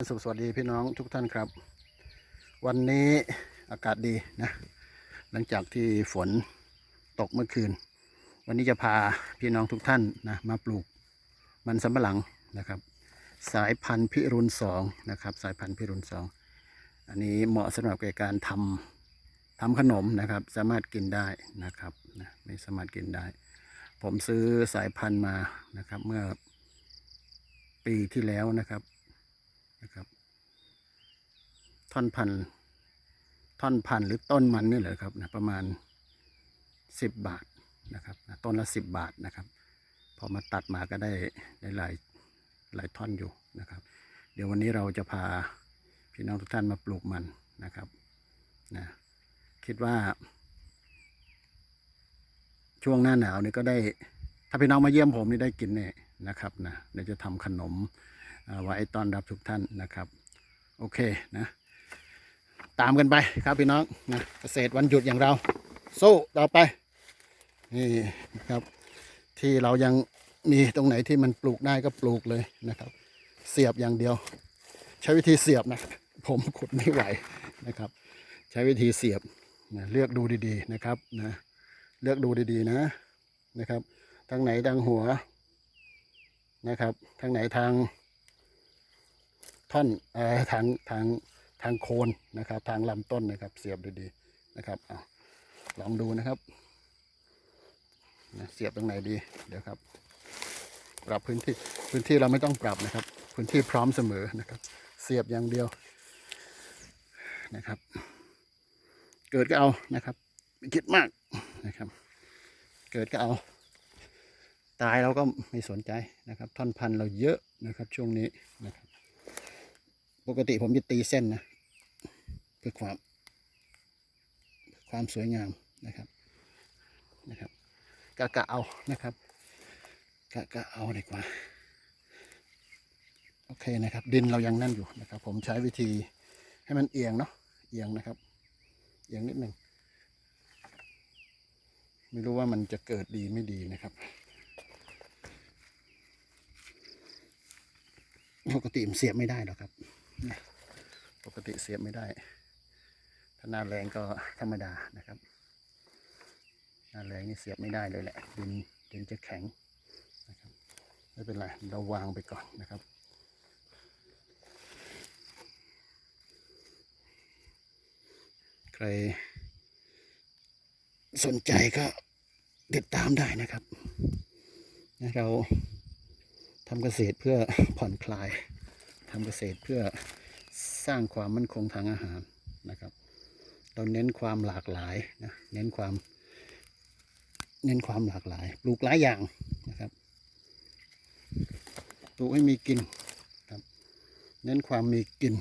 สุขสวัสดีพี่น้องทุกท่านครับ วันนี้อากาศดีนะหลังจากที่ฝนตกเมื่อคืน วันนี้จะพาพี่น้องทุกท่านนะมาปลูกมันสำปะหลังนะครับ สายพันธุ์พิรุณสองนะครับ สายพันธุ์พิรุณสองอันนี้เหมาะสำหรับแก่การทำทำขนมนะครับ สามารถกินได้นะครับนะไม่สามารถกินได้ ผมซื้อสายพันธุ์มานะครับ เมื่อปีที่แล้วนะครับ นะครับ ท่อนพันท่อนพันหรือต้นมันนี่แหละครับนะประมาณสิบบาทนะครับนะต้นละสิบบาทนะครับ พอมาตัดมาก็ได้ได้หลายหลายท่อนอยู่นะครับ เดี๋ยววันนี้เราจะพาพี่น้องทุกท่านมาปลูกมันนะครับนะคิดว่า ช่วงหน้าหนาวนี่ก็ได้ ถ้าพี่น้องมาเยี่ยมผมนี่ได้กินแน่นะครับนะเดี๋ยวจะทำขนม ไว้ต้อนรับทุกท่านนะครับ โอเคนะ ตามกันไปครับพี่น้องนะเกษตรวันหยุดอย่างเราสู้ต่อไปนี่นะครับ ที่เรายังมีตรงไหนที่มันปลูกได้ก็ปลูกเลยนะครับ เสียบอย่างเดียว ใช้วิธีเสียบนะ ผมขุดไม่ไหวนะครับ ใช้วิธีเสียบนะเลือกดูดีๆนะครับนะเลือกดูดีๆนะนะครับทางไหนทางหัวนะครับทางไหนทาง ท่อนอทางทางทางโคนนะครับ ทางลำต้นนะครับ เสียบดีๆนะครับอลองดูนะครับเสียบตรงไหนดีเดี๋ยวครับ ปรับพื้นที่พื้นที่เราไม่ต้องปรับนะครับ พื้นที่พร้อมเสมอนะครับ เสียบอย่างเดียวนะครับ เกิดก็เอานะครับไม่คิดมากนะครับ เกิดก็เอา ตายเราก็ไม่สนใจนะครับ ท่อนพันธุ์เราเยอะนะครับ ช่วงนี้นะครับ ปกติผมจะตีเส้นนะเพื่อความความสวยงามนะครับนะครับกะกะเอานะครับกะกะเอาดีกว่าโอเคนะครับ ดินเรายังนั่นอยู่นะครับ ผมใช้วิธีให้มันเอียงเนาะเอียงนะครับ เอียงนิดหนึ่งไม่รู้ว่ามันจะเกิดดีไม่ดีนะครับ ปกติมันเสียบไม่ได้หรอกครับ ปกติเสียบไม่ได้ ถ้าหน้าแรงก็ธรรมดานะครับ หน้าแรงนี่เสียบไม่ได้เลยแหละ ดินดินจะแข็งนะครับ ไม่เป็นไร เราวางไปก่อนนะครับใครสนใจก็ติดตามได้นะครับ เราทำเกษตรเพื่อผ่อนคลาย ทำเกษตรเพื่อสร้างความมั่นคงทางอาหารนะครับ เราเน้นความหลากหลายนะเน้นความ เน้นความหลากหลาย ปลูกหลายอย่างนะครับปลูกให้มีกินครับ เน้นความมีกิน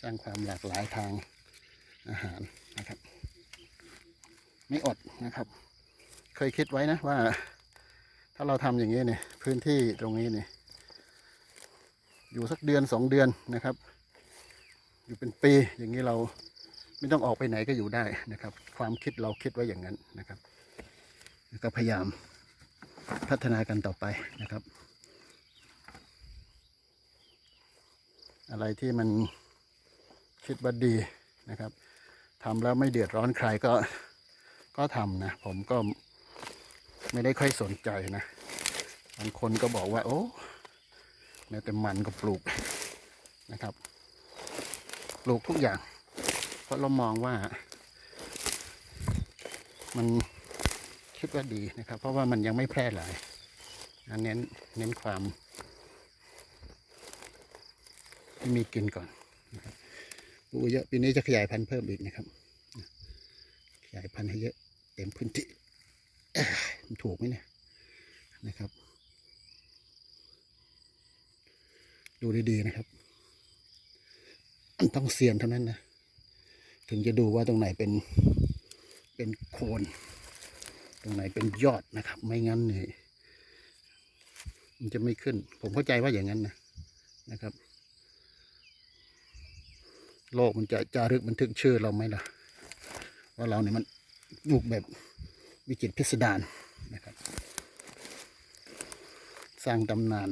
สร้างความหลากหลายทางอาหารนะครับ ไม่อดนะครับ เคยคิดไว้นะว่า ถ้าเราทำอย่างนี้เนี่ยพื้นที่ตรงนี้เนี่ยอยู่สักเดือนสองเดือนนะครับ อยู่เป็นปีอย่างนี้เราไม่ต้องออกไปไหนก็อยู่ได้นะครับ ความคิดเราคิดไว้อย่างนั้นนะครับแล้วก็พยายามพัฒนากันต่อไปนะครับ อะไรที่มันคิดว่าดีนะครับทำแล้วไม่เดือดร้อนใครก็ ก็ทำนะ ผมก็ไม่ได้ค่อยสนใจนะบางคนก็บอกว่า โอ้แม้แต่มันก็ปลูกนะครับ ปลูกทุกอย่าง เพราะเรามองว่า มันคิดว่าดีนะครับ เพราะว่ามันยังไม่แพร่หลายนเน้นเน้นความให้มีกินก่อนนะครับปลูกเยอะปีนี้จะขยายพันธุ์เพิ่มอีกนะครับ ขยายพันธุ์ให้เยอะ เต็มพื้นที่มันถูกไหมเนี่ยนะครับ ดูดีๆนะครับมันต้องเซียนเท่านั้นนะ ถึงจะดูว่าตรงไหนเป็นเป็นโคน ตรงไหนเป็นยอดนะครับ ไม่งั้นเนี่ยมันจะไม่ขึ้น ผมเข้าใจว่าอย่างนั้นนะนะครับ โลกมันจะจารึกบันทึกชื่อเราไหมล่ะ ว่าเราเนี่ยมัน ลูกแบบวิจิตพิสดารนะครับ สร้างตำนาน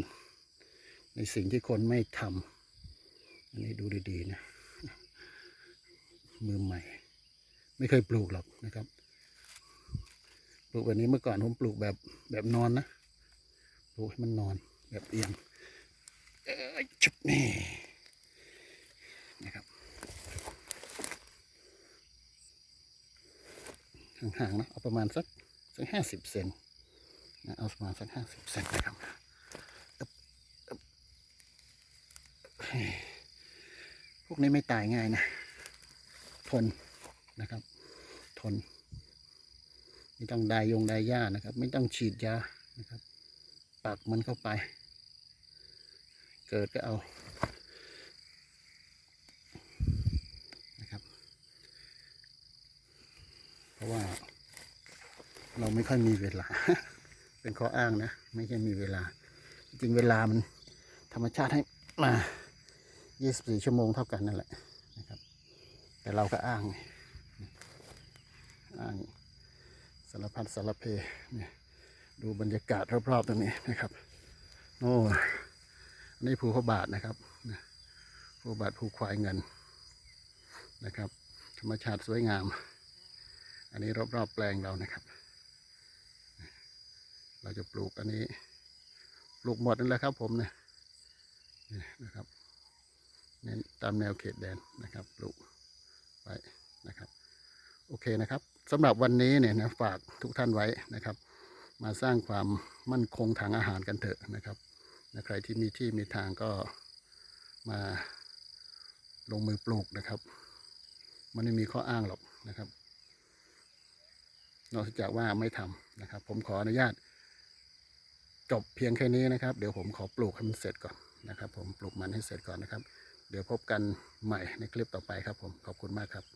ในสิ่งที่คนไม่ทำอันนี้ดูดีๆนะ มือใหม่ ไม่เคยปลูกหรอกนะครับ ปลูกแบบนี้เมื่อก่อนผมปลูกแบบแบบนอนนะ ปลูกให้มันนอนแบบเอียงเอ้ยชุบนี่นะครับ ห่างๆนะเอาประมาณสักสักห้าสิบเซนนะเอาประมาณสักห้าสิบเซนนะครับพวกนี้ไม่ตายง่ายนะ ทนนะครับ ทน ไม่ต้องไดายยงดายานะครับ ไม่ต้องฉีดยานะครับ ปักมันเข้าไป เกิดก็เอานะครับ เพ ราะว่า เราไม่ค่อยมีเวลา เป็นข้ออ้างนะ ไม่ใช่มีเวลา จริงเวลามันธรรมชาติให้มา 24 ชั่วโมงเท่ากันนั่นแหละนะครับ แต่เราก็อ้างไงอ้างสารพัดสารเพเนี่ยดูบรรยากาศรอบๆตรงนี้นะครับโอ้อันนี้ภูพระบาทนะครับภูบาทภูควายเงินนะครับ ธรรมชาติสวยงาม อันนี้รอบๆแปลงเรานะครับ เราจะปลูกอันนี้ ปลูกหมดนั่นแหละครับผมเนี่ยนี่นะครับเน้นตามแนวเขตแดนนะครับปลูกไว้นะครับ โอเคนะครับสำหรับวันนี้เนี่ยนะฝากทุกท่านไว้นะครับ มาสร้างความมั่นคงทางอาหารกันเถอะนะครับนะใครที่มีที่มีทางก็มาลงมือปลูกนะครับ มันไม่มีข้ออ้างหรอกนะครับ นอกจากว่าไม่ทำนะครับ ผมขออนุญาต จบเพียงแค่นี้นะครับ เดี๋ยวผมขอปลูกให้มันเสร็จก่อนนะครับ ผมปลูกมันให้เสร็จก่อนนะครับ เดี๋ยวพบกันใหม่ในคลิปต่อไปครับผมขอบคุณมากครับ